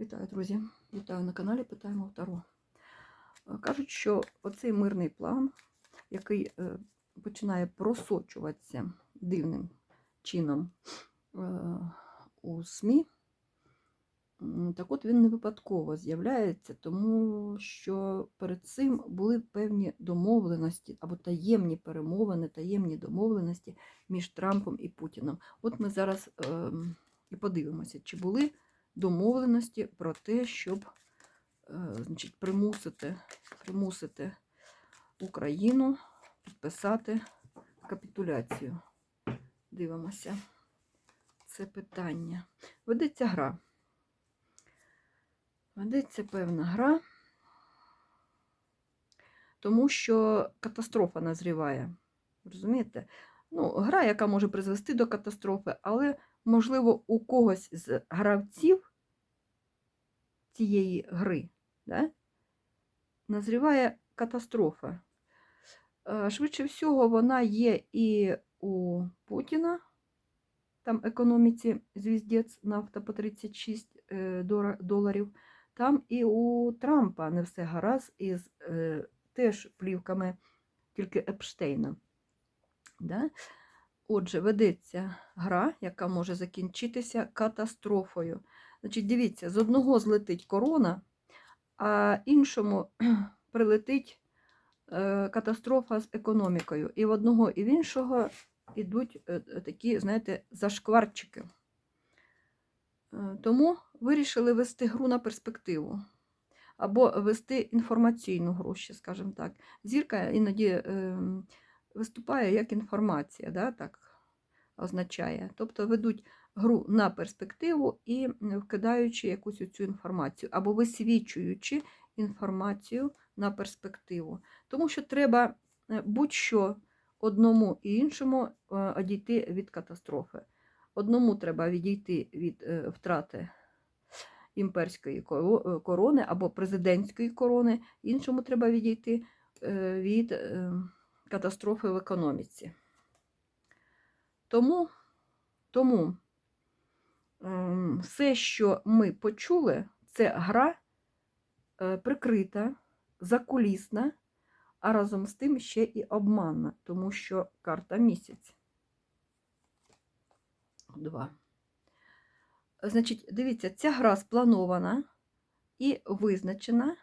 Вітаю, друзі! Вітаю на каналі Питаємо Таро. Е, Кажуть, що оцей мирний план, який е, починає просочуватися дивним чином е, у СМІ, так от він не випадково з'являється, тому що перед цим були певні домовленості або таємні перемовини, таємні домовленості між Трампом і Путіном. От ми зараз ем, і подивимося, чи були домовленості про те, щоб е, значить, примусити, примусити Україну підписати капітуляцію. Дивимося це питання. Ведеться гра. Ведеться певна гра, тому що катастрофа назріває. Розумієте? Ну, гра, яка може призвести до катастрофи, але, можливо, у когось з гравців цієї гри да, назріває катастрофа. Е, Швидше всього, вона є і у Путіна, там економіці звіздець нафта по 36 е, доларів. Там і у Трампа не все гаразд із е, теж плівками тільки Епштейна. Да? Отже, ведеться гра, яка може закінчитися катастрофою. Значить, дивіться, з одного злетить корона, а іншому прилетить е, катастрофа з економікою. І в одного, і в іншого йдуть е, е, такі, знаєте, зашкварчики. Тому вирішили вести гру на перспективу. Або вести інформаційну гру, ще, скажімо так. Зірка іноді е, виступає як інформація, да, так означає. Тобто ведуть гру на перспективу і вкидаючи якусь цю інформацію, або висвічуючи інформацію на перспективу. Тому що треба е, будь-що одному і іншому е, одійти від катастрофи. Одному треба відійти від е, втрати імперської корони або президентської корони, іншому треба відійти від катастрофи в економіці. Тому, тому ем, все, що ми почули, це гра е, прикрита, закулісна, а разом з тим ще і обманна, тому що карта місяць. Два. Значить, дивіться, ця гра спланована і визначена.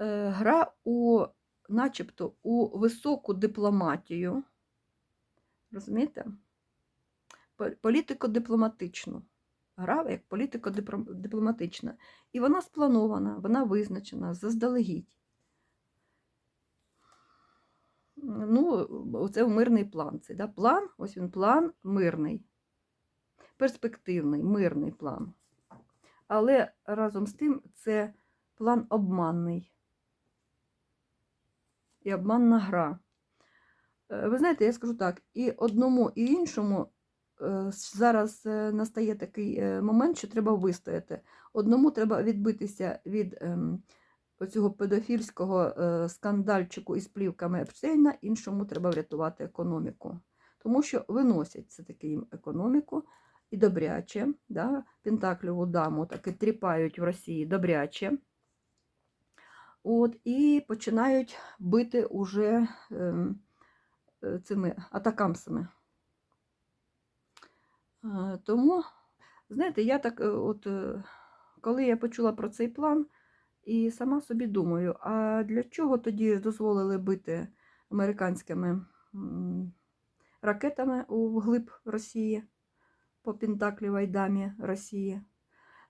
Е, Гра у, начебто у високу дипломатію. Розумієте? По- Політико-дипломатичну. Гра як політико-дипломатична. І вона спланована, вона визначена заздалегідь. Ну, це мирний план. Це, да? План, ось він план мирний, перспективний, мирний план. Але разом з тим це план обманний. І обманна гра. Е, Ви знаєте, я скажу так, і одному, і іншому е, зараз е, настає такий момент, що треба вистояти. Одному треба відбитися від ем, оцього педофільського скандальчику із плівками Епштейна, іншому треба врятувати економіку. Тому що виносять це таки їм економіку і добряче, да, Пентакльову даму таки тріпають в Росії добряче. От, і починають бити уже ем, е, цими атакамсами. Тому, знаєте, я так, е, от, е, коли я почула про цей план, і сама собі думаю, а для чого тоді дозволили бити американськими ракетами у глиб Росії по Пентаклівій дамі Росії?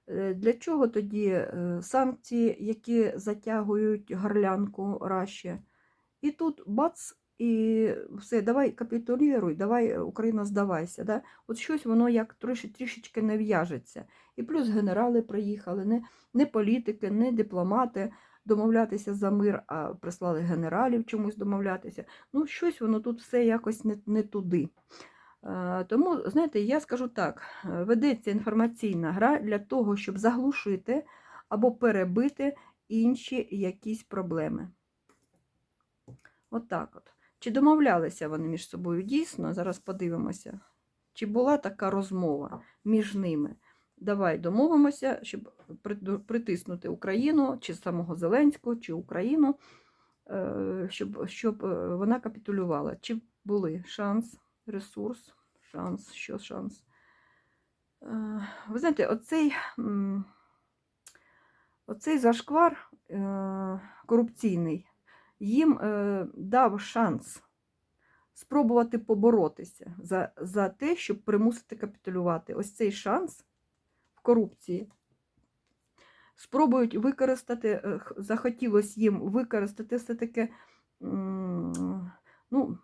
Е, Для чого тоді е, санкції, які затягують горлянку Раші? І тут бац, і все, давай капітулюй, давай е, Україна здавайся. Да? От щось воно як трішки, трішечки не в'яжеться. І плюс генерали приїхали, не, не політики, не дипломати домовлятися за мир, а прислали генералів чомусь домовлятися. Ну, щось воно тут все якось не, не туди. Е, Тому, знаєте, я скажу так: е, ведеться інформаційна гра для того, щоб заглушити або перебити інші якісь проблеми. От так от. Чи домовлялися вони між собою дійсно? Зараз подивимося. Чи була така розмова між ними? давай домовимося, щоб притиснути Україну, чи самого Зеленського, чи Україну, е, щоб, щоб вона капітулювала. Чи були шанс, ресурс, шанс, що шанс? Е, Ви знаєте, оцей, оцей зашквар е, корупційний їм е, дав шанс спробувати поборотися за, за те, щоб примусити капітулювати. Ось цей шанс в корупції. Спробують використати, захотілося їм використати все-таки, ну,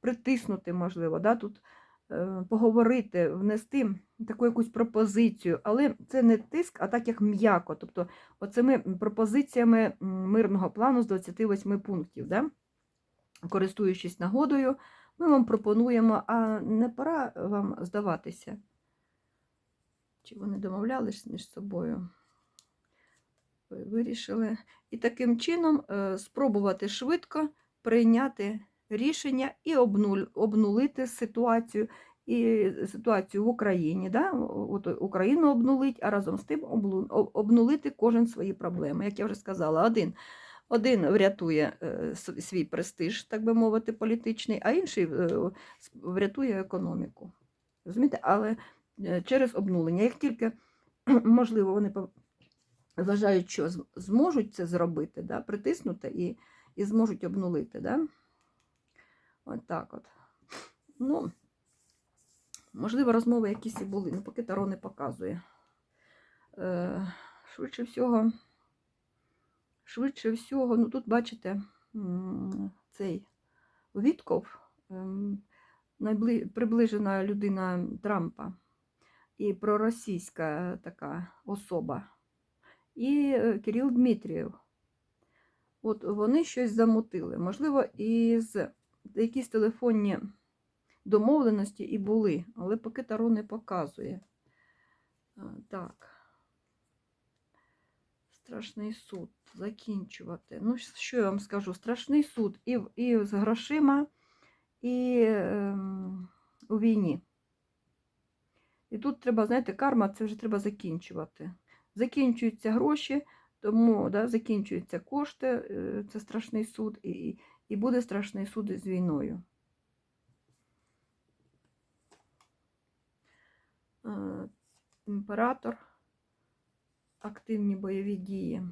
притиснути, можливо, да, тут поговорити, внести таку якусь пропозицію, але це не тиск, а так як м'яко. Тобто, оцими пропозиціями мирного плану з 28 пунктів, да? користуючись нагодою, ми вам пропонуємо, а не пора вам здаватися. Чи вони домовлялись між собою? Ви Вирішили. І таким чином е, спробувати швидко прийняти рішення і обнуль, обнулити ситуацію. І ситуацію в Україні, да? От Україну обнулить, а разом з тим обнулити кожен свої проблеми. Як я вже сказала, один, один врятує е, свій престиж, так би мовити, політичний, а інший е, врятує економіку. Розумієте? Але е, через обнулення. Як тільки, можливо, вони вважають, що зможуть це зробити, да? притиснути і, і зможуть обнулити. Да? От так от. Ну, можливо, розмови якісь і були, ну поки Таро не показує. Е, швидше всього, швидше всього, ну тут бачите, цей Вітков, ем, приближена людина Трампа і проросійська така особа, і е, Кирил Дмитрієв. От вони щось замутили. Можливо, із якісь телефонні домовленості і були, але поки Таро не показує. Так. Страшний суд. Закінчувати. Ну, що я вам скажу? Страшний суд і, і з грошима, і ем, у війні. І тут треба, знаєте, карма це вже треба закінчувати. Закінчуються гроші, тому да, закінчуються кошти, е, це страшний суд, і, і буде страшний суд із війною. Е, Імператор, активні бойові дії.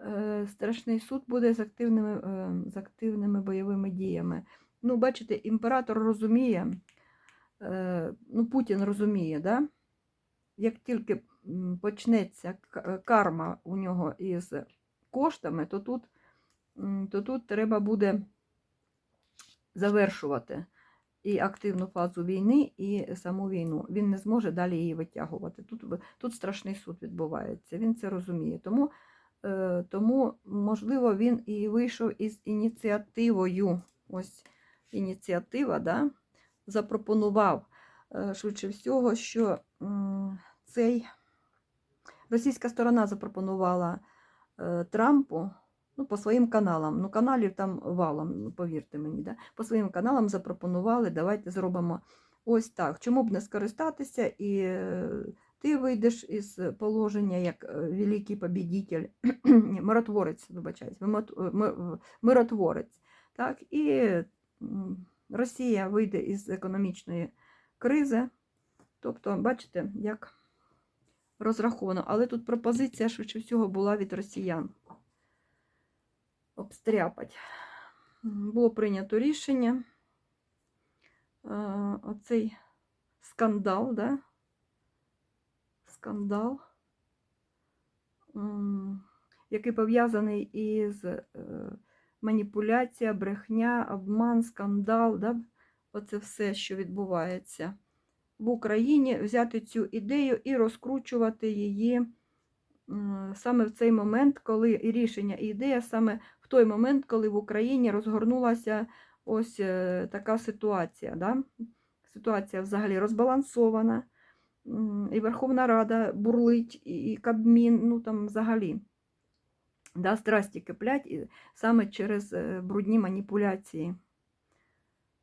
Е, Страшний суд буде з активними, е, з активними бойовими діями. Ну, бачите, імператор розуміє, ну, Путін розуміє, да? як тільки почнеться карма у нього із коштами, то тут, то тут треба буде завершувати і активну фазу війни, і саму війну. Він не зможе далі її витягувати. Тут, тут страшний суд відбувається, він це розуміє. Тому, е, тому, можливо, він і вийшов із ініціативою. Ось ініціатива, да, запропонував е, швидше всього, що цей російська сторона запропонувала е, Трампу ну, по своїм каналам. Ну, каналів там валом, ну, повірте мені, да? по своїм каналам запропонували, давайте зробимо ось так. Чому б не скористатися, і е, ти вийдеш із положення як е, великий побідитель, ні, миротворець, вибачаюсь, е, ми- миротворець. Так? І Росія вийде із економічної кризи. Тобто, бачите, як розраховано. Але тут пропозиція, швидше всього, була від росіян. Обстряпать. Було прийнято рішення. Оцей скандал, да? Скандал, який пов'язаний із е, маніпуляція, брехня, обман, скандал, да? оце все, що відбувається в Україні, взяти цю ідею і розкручувати її саме в цей момент, коли і рішення, і ідея саме в той момент, коли в Україні розгорнулася ось е, така ситуація. Да? Ситуація взагалі розбалансована, і Верховна Рада бурлить, і Кабмін, ну там взагалі. Да, страсті киплять і саме через е, брудні маніпуляції.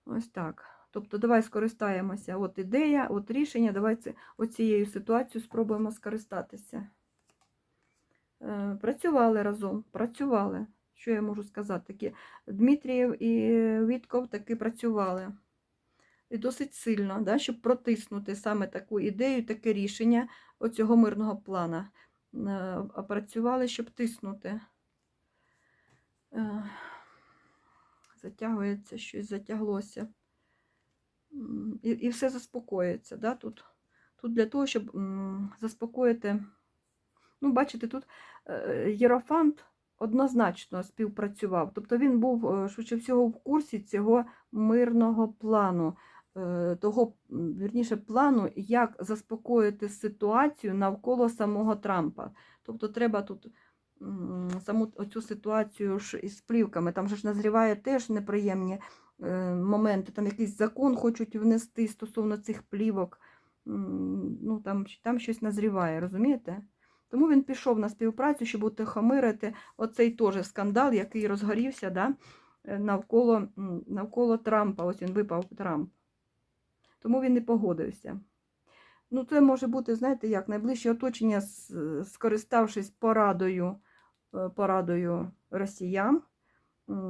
Ось так. Тобто, давай скористаємося. От ідея, от рішення, давай це, оцією ситуацією спробуємо скористатися. Е, Працювали разом, працювали. Що я можу сказати? Такі Дмитрієв і Вітков таки працювали. І досить сильно, да, щоб протиснути саме таку ідею, таке рішення оцього мирного плана. Е, Працювали, щоб тиснути. Е, Затягується, щось затяглося. І, і все заспокоїться. Да, тут. тут для того, щоб заспокоїти. Ну, бачите, тут е, Єрофант однозначно співпрацював. Тобто він був, е, швидше всього, в курсі цього мирного плану, е, того, вірніше, плану, як заспокоїти ситуацію навколо самого Трампа. Тобто треба тут саму цю ситуацію ж із плівками, там же ж назріває теж неприємні моменти, там якийсь закон хочуть внести стосовно цих плівок. Ну, там, там щось назріває, розумієте? Тому він пішов на співпрацю, щоб утихомирити оцей теж скандал, який розгорівся да, е, навколо, навколо Трампа. Ось він випав Трамп. Тому він не погодився. Ну, це може бути, знаєте, як найближче оточення, скориставшись порадою, е, порадою росіян,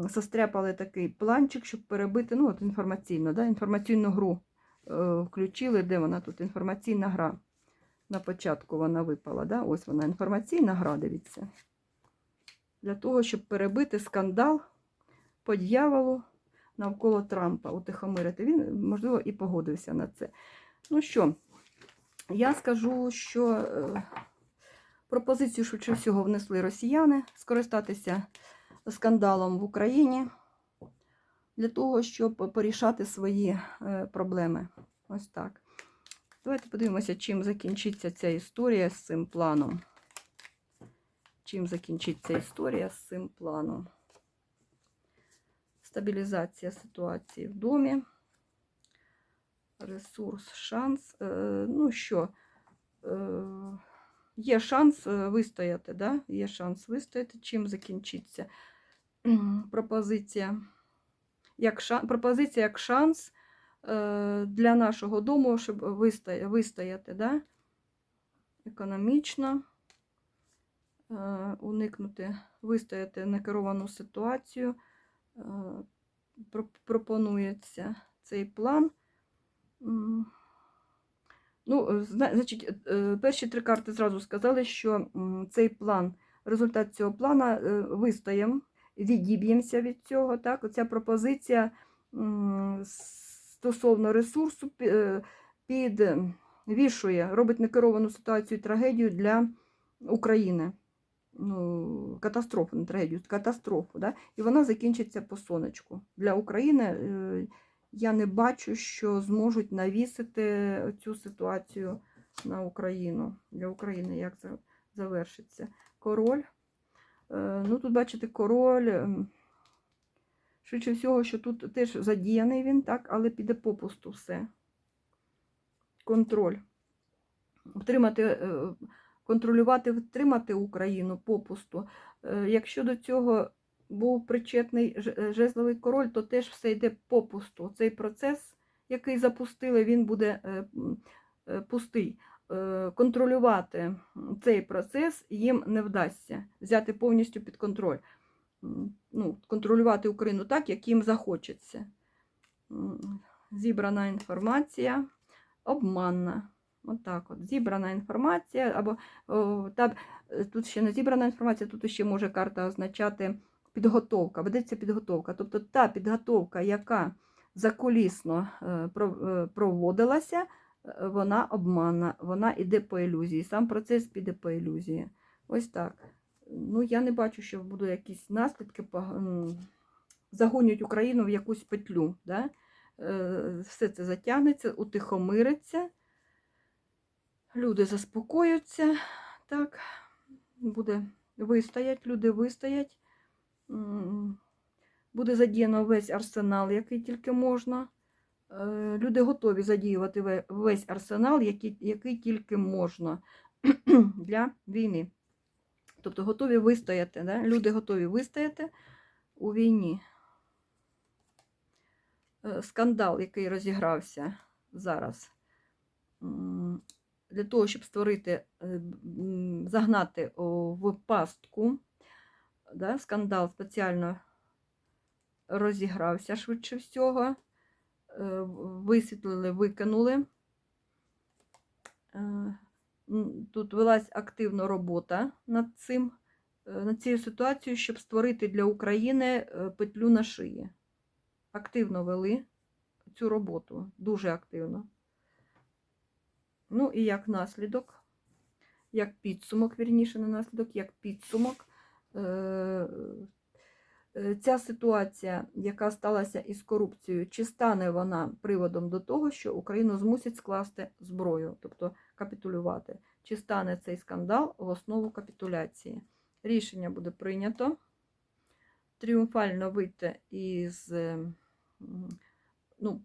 состряпали такий планчик, щоб перебити, ну, от інформаційно, да, інформаційну гру е, включили, де вона тут інформаційна гра. На початку вона випала, да? ось вона інформаційна гра, дивіться. Для того, щоб перебити скандал по дьяволу навколо Трампа, утихомирити. Він, можливо, і погодився на це. Ну що, я скажу, що е, пропозицію швидше всього внесли росіяни скористатися скандалом в Україні для того, щоб порішати свої е, проблеми. Ось так. Давайте подивимося, чим закінчиться ця історія з цим планом. Чим закінчиться історія з цим планом. Стабілізація ситуації в домі. Ресурс, шанс. Е, ну що, е, є шанс е, вистояти, да? Є шанс вистояти. Чим закінчиться пропозиція? Як шан... Пропозиція як шанс для нашого дому, щоб вистоя... вистояти, да? економічно, е, уникнути, вистояти некеровану ситуацію. Е, пропонується цей план. Ну, е, значить, е, перші три карти зразу сказали, що цей план, результат цього плана е, вистоїмо, відіб'ємося від цього. Так? Оця пропозиція стосовно ресурсу е, підвішує, робить некеровану ситуацію трагедію для України. Ну, катастрофу, не трагедію, катастрофу. Да? І вона закінчиться по сонечку. Для України е, я не бачу, що зможуть навісити цю ситуацію на Україну. Для України як це завершиться. Король. Е, Ну, тут, бачите, король. Швидше всього, що тут теж задіяний він, так, але піде попусту все. Контроль. Втримати, е, контролювати, втримати Україну попусту. Е, Якщо до цього був причетний е, жезловий король, то теж все йде попусту. Цей процес, який запустили, він буде пустий. Контролювати цей процес їм не вдасться, взяти повністю під контроль. Ну, контролювати Україну так, як їм захочеться. Зібрана інформація обманна. Отак от, Зібрана інформація, або о, та, тут ще не зібрана інформація, тут ще може карта означати підготовка, ведеться підготовка. Тобто та підготовка, яка закулісно е, е, проводилася, е, вона обманна, вона йде по ілюзії. Сам процес піде по ілюзії. Ось так. Ну, я не бачу, що будуть якісь наслідки, загонять Україну в якусь петлю. Да? Е, Все це затягнеться, утихомириться, люди заспокояться, так, буде вистоять, люди вистоять. Буде задіяно весь арсенал, який тільки можна. Е, Люди готові задіювати весь арсенал, який, який тільки можна для війни. Тобто готові вистояти. Да? Люди готові вистояти у війні. е, скандал, який розігрався зараз, для того, щоб створити, е, загнати в пастку, да, скандал спеціально розігрався швидше всього, е, висвітлили, викинули. Тут велась активна робота над цим, е, над цією ситуацією, щоб створити для України е, петлю на шиї. Активно вели цю роботу, дуже активно. Ну і як наслідок, як підсумок, вірніше, не наслідок, як підсумок, е, ця ситуація, яка сталася із корупцією, чи стане вона приводом до того, що Україну змусять скласти зброю, тобто капітулювати, чи стане цей скандал в основу капітуляції? Рішення буде прийнято. Тріумфально вийти із, е, ну,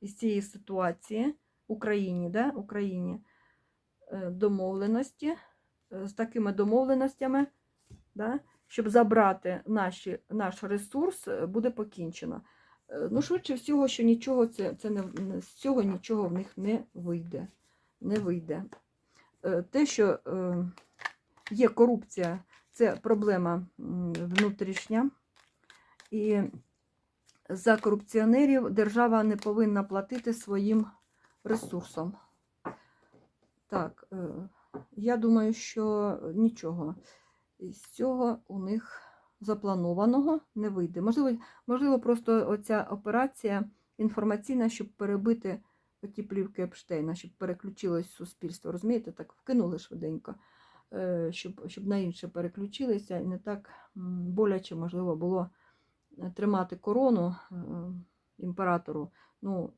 із цієї ситуації Україні, да? Україні е, домовленості, е, з такими домовленостями, да? Щоб забрати наші, наш ресурс, е, буде покінчено. Е, Ну, швидше всього, що нічого це, це не, з цього нічого в них не вийде. Не вийде. Е, Те, що є корупція, це проблема внутрішня. І за корупціонерів держава не повинна платити своїм ресурсом. Так, я думаю, що нічого із цього у них запланованого не вийде. Можливо, можливо, просто оця операція інформаційна, щоб перебити оті плівки Епштейна, щоб переключилось суспільство. Розумієте, так вкинули швиденько, е, щоб, щоб на інше переключилися, і не так боляче, можливо, було е, тримати корону е, імператору. ну,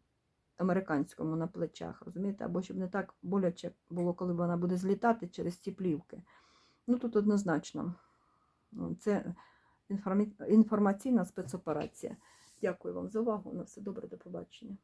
американському на плечах, розумієте? Або щоб не так боляче було, коли вона буде злітати через ці плівки. Ну тут однозначно. Це інформаційна спецоперація. Дякую вам за увагу. На все добре, до побачення.